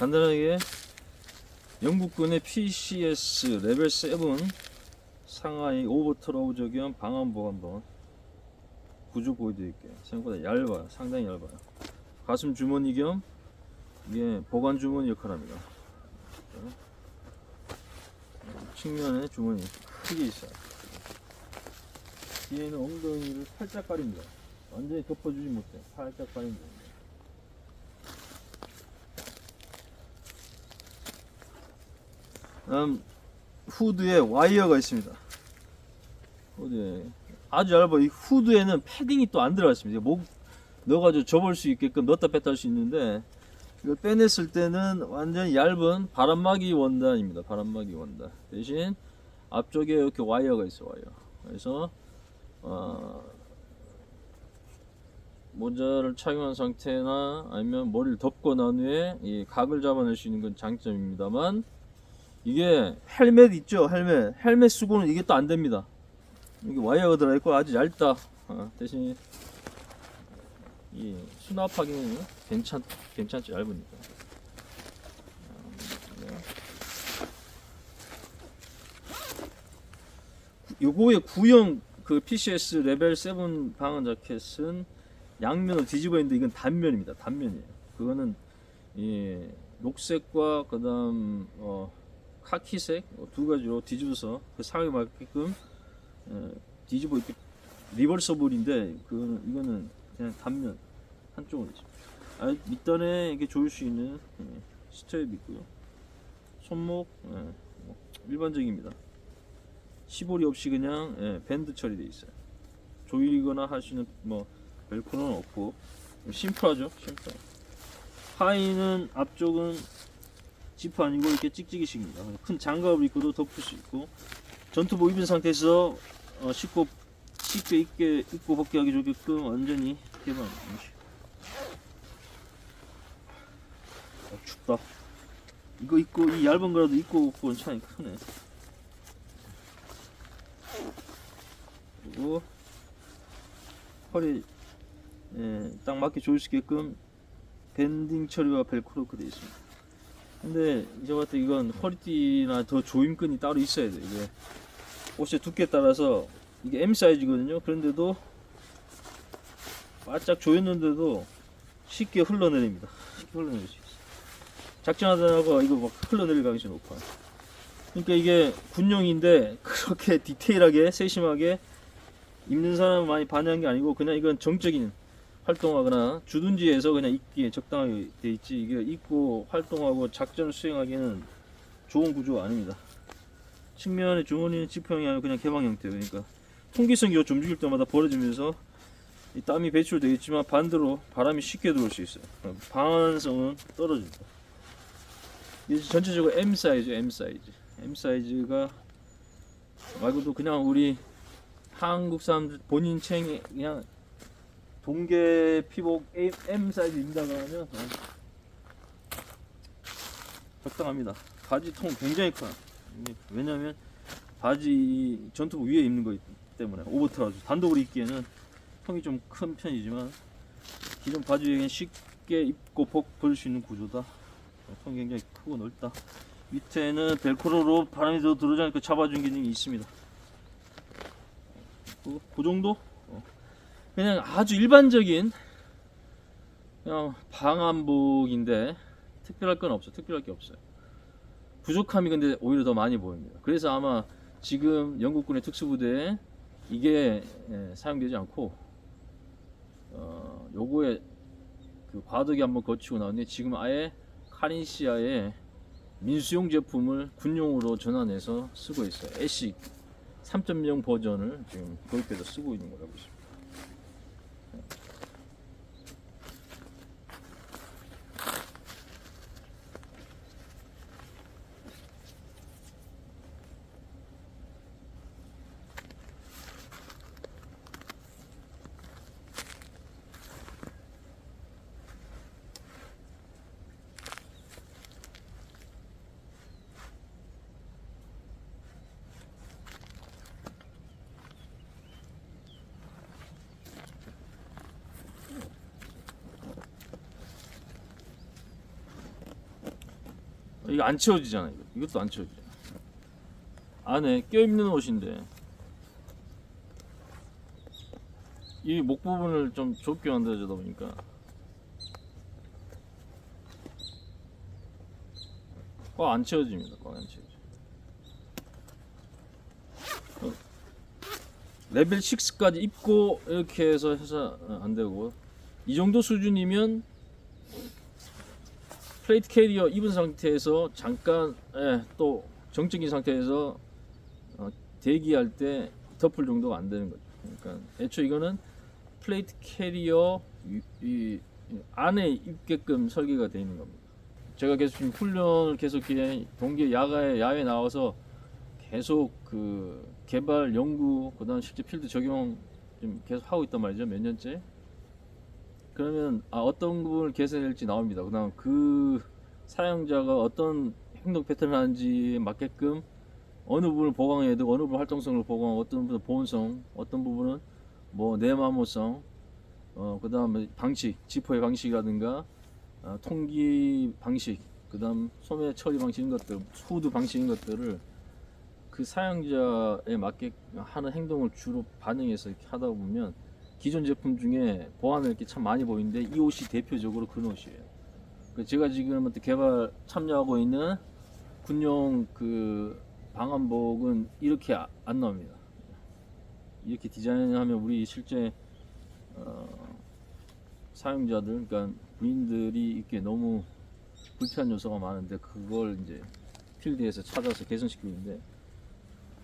간단하게 영국군의 PCS 레벨 7 상하이 오버트로우 적용 방한복 한번 구조 보여드릴게요. 생각보다 얇아요. 상당히 얇아요. 가슴 주머니 겸 이게 보관 주머니 역할합니다. 측면에 주머니 크게 있어요. 뒤에는 엉덩이를 살짝 가립니다. 완전히 덮어주지 못해요. 살짝 가립니다. 다 음 후드에 와이어가 있습니다. 후드에 아주 얇아. 이 후드에는 패딩이 또 안 들어가 있습니다. 목 넣어가지고 접을 수 있게끔 넣었다 뺐다 할 수 있는데 이걸 빼냈을 때는 완전히 얇은 바람막이 원단입니다. 바람막이 원단 대신 앞쪽에 이렇게 와이어가 있어 와이어. 그래서 어, 모자를 착용한 상태나 아니면 머리를 덮고 난 후에 이 각을 잡아낼 수 있는 건 장점입니다만 이게 헬멧 있죠 헬멧. 헬멧 쓰고는 이게 또 안 됩니다. 이게 와이어가 들어있고 아주 얇다. 어, 대신 이 수납하기는 괜찮 괜찮죠 얇으니까. 음, 네. 요거의 구형 그 PCS 레벨 7 방한 자켓은 양면으로 뒤집어 있는데 이건 단면입니다 단면이에요. 그거는 이 녹색과 그다음 어 카키색 어, 두 가지로 뒤집어서 그 상에 맞게끔 에, 뒤집어 이렇게 리버서블인데 그 이거는 그냥 단면 한쪽으로. 아, 밑단에 이게 조일 수 있는 예, 스트랩 있고요. 손목 예, 뭐 일반적입니다. 시보리 없이 그냥 예, 밴드 처리되어 있어요. 조이거나 할 수 있는 뭐 벨크로는 없고 심플하죠, 심플. 하의는 앞쪽은 지프 아니고 이렇게 찍찍이식입니다. 큰 장갑을 입고도 덮을 수 있고 전투복 입은 상태에서 어, 쉽고 쉽게 입게 입고 벗기하기 좋게끔 완전히 개방. 어, 춥다. 이거 입고 이 얇은 거라도 입고 입고는 차이 크네. 그리고 허리 예, 딱 맞게 조일 수 있게끔 밴딩 처리와 벨크로가 되어 있습니다. 근데 이제 같은 이건 허리띠나 더 조임끈이 따로 있어야 돼 이게. 옷의 두께에 따라서 이게 M 사이즈거든요. 그런데도 바짝 조였는데도 쉽게 흘러내립니다. 쉽게 흘러내릴 수 있어 작전하다가 이거 막 흘러내릴 가능성이 높아요 그러니까 이게 군용인데 그렇게 디테일하게 세심하게 입는 사람 많이 반영한 게 아니고 그냥 이건 정적인 활동하거나 주둔지에서 그냥 입기에 적당하게 돼 있지 이게 입고 활동하고 작전을 수행하기에는 좋은 구조가 아닙니다. 측면의 주머니는 지퍼형이 아니고 그냥 개방 형태예요. 그러니까 통기성이 요좀 움직일 때마다 벌어지면서 이 땀이 배출되어 있지만 반대로 바람이 쉽게 들어올 수 있어요. 방한성은 떨어집니다. 이게 전체적으로 M 사이즈, M 사이즈, M 사이즈가 말고도 그냥 우리 한국 사람들 본인 챙이 그냥 동계 피복 M 사이즈 입는다 그러면 어, 적당합니다. 바지 통 굉장히 커요. 왜냐면 바지 전투복 위에 입는 거기 때문에 오버트라서 단독으로 입기에는 통이 좀 큰 편이지만 기존 바지 위에 쉽게 입고 벗 벗을 수 있는 구조다. 어, 통이 굉장히 크고 넓다. 밑에는 벨크로로 바람이 더 들어오지 않게 잡아준 기능이 있습니다. 그, 그 정도? 어. 그냥 아주 일반적인 그냥 방한복인데 특별할 건 없어. 특별할 게 없어요. 부족함이 근데 오히려 더 많이 보입니다. 그래서 아마 지금 영국군의 특수부대에 이게 예, 사용되지 않고 어, 요거에 그 과도기 한번 거치고 나왔는데 지금 아예 카린시아의 민수용 제품을 군용으로 전환해서 쓰고 있어요. 애쉬 3.0 버전을 지금 도입해서 쓰고 있는 거라고 있습니다. 이거 안 채워지잖아 이거. 이것도 안 채워지잖아. 안에 껴있는 옷인데 이 목 부분을 좀 좁게 만들어주다 보니까 꽉 안 채워집니다. 꽉 안 채워져. 어, 레벨 6까지 입고 이렇게 해서 해서 어, 안 되고 이 정도 수준이면 플레이트 캐리어 입은 상태에서 잠깐 예, 또 정적인 상태에서 어, 대기할 때 덮을 정도가 안 되는 거죠. 그러니까 애초 이거는 플레이트 캐리어 이, 이 안에 입게끔 설계가 되어 있는 겁니다. 제가 계속 지금 훈련을 계속 동계 야가에 야외 나와서 계속 그 개발 연구 그다음 실제 필드 적용 좀 계속 하고 있단 말이죠 몇 년째. 그러면 아, 어떤 부분을 개선할지 나옵니다. 그다음 그 사용자가 어떤 행동 패턴을 하는지에 맞게끔 어느 부분을 보강해야 되고 어느 부분 활동성을 보강하고 어떤 부분은 보온성, 어떤 부분은 뭐 내마모성, 어 그다음에 방식, 지포의 방식이라든가 어, 통기 방식, 그다음 소매 처리 방식 이런 것들, 후드 방식 이런 것들을 그 사용자에 맞게 하는 행동을 주로 반영해서 이렇게 하다 보면 기존 제품 중에 보완을 이렇게 참 많이 보이는데 이 옷이 대표적으로 그런 옷이에요. 그 제가 지금 개발 참여하고 있는 군용 그 방한복은 이렇게 아- 안 나옵니다. 이렇게 디자인하면 우리 실제 어, 사용자들, 그러니까 부인들이 이렇게 너무 불편한 요소가 많은데 그걸 이제 필드에서 찾아서 개선시키고 있는데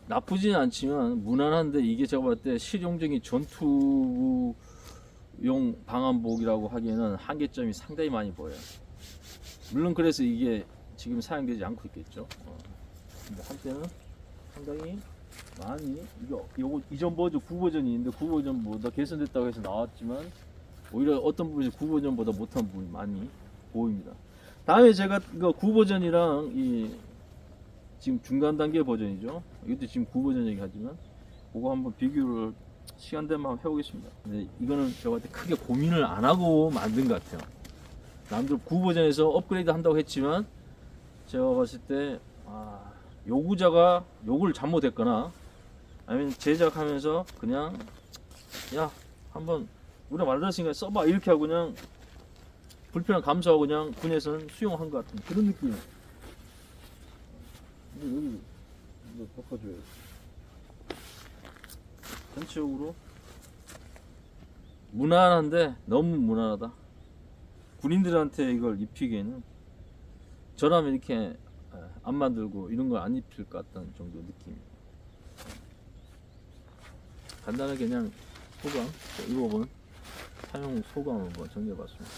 나쁘지는 않지만 무난한데 이게 제가 봤을 때 실용적인 전투용 방한복이라고 하기에는 한계점이 상당히 많이 보여요. 물론 그래서 이게 지금 사용되지 않고 있겠죠. 어. 근데 한때는 상당히 많이 이거 요거 이전 버전 9버전이 있는데 9버전보다 개선됐다고 해서 나왔지만 오히려 어떤 부분이 9버전보다 못한 부분이 많이 보입니다. 다음에 제가 이거 9버전이랑 이 지금 중간 단계 버전이죠. 이것도 지금 9버전 얘기하지만 그거 한번 비교를 시간 되면 한번 해보겠습니다. 근데 이거는 제가 봤을 때 크게 고민을 안 하고 만든 것 같아요. 남들 9버전에서 업그레이드 한다고 했지만 제가 봤을 때 아, 요구자가 요구를 잘못했거나 아니면 제작하면서 그냥 야 한번 우리가 만들었으니까 써봐 이렇게 하고 그냥 불편함 감수하고 그냥 군에서는 수용한 것 같은 그런 느낌. 근데 여기 이거 덮어줘야지. 전체적으로 무난한데 너무 무난하다. 군인들한테 이걸 입히기에는 저라면 이렇게 에, 안 만들고 이런 걸 안 입힐 것 같다는 정도 느낌. 간단하게 그냥 소감, 입어본 사용 소감을 한번 정리해봤습니다.